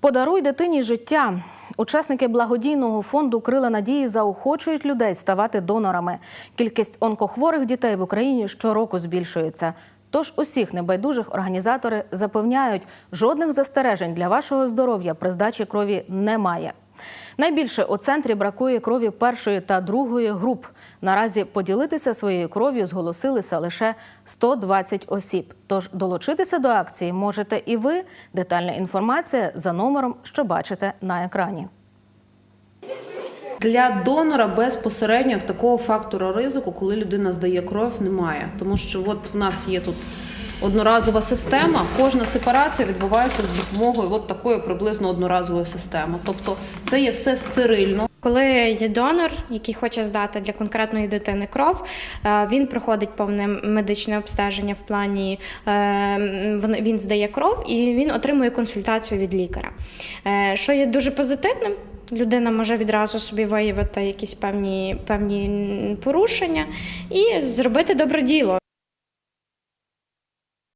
Подаруй дитині життя. Учасники благодійного фонду Крила надії заохочують людей ставати донорами. Кількість онкохворих дітей в Україні щороку збільшується. Тож усіх небайдужих організатори запевняють, жодних застережень для вашого здоров'я при здачі крові немає. Найбільше у центрі бракує крові першої та другої груп. Наразі поділитися своєю кров'ю зголосилися лише 120 осіб. Тож долучитися до акції можете і ви. Детальна інформація за номером, що бачите на екрані. Для донора безпосередньо такого фактора ризику, коли людина здає кров, немає. Тому що от в нас є тут одноразова система, кожна сепарація відбувається з допомогою от такої приблизно одноразової системи. Тобто це є все стерильно. Коли є донор, який хоче здати для конкретної дитини кров, е, він проходить повне медичне обстеження в плані е, він здає кров і він отримує консультацію від лікаря. Е, Що є дуже позитивним. Людина може відразу собі виявити якісь певні, певні порушення і зробити добре діло.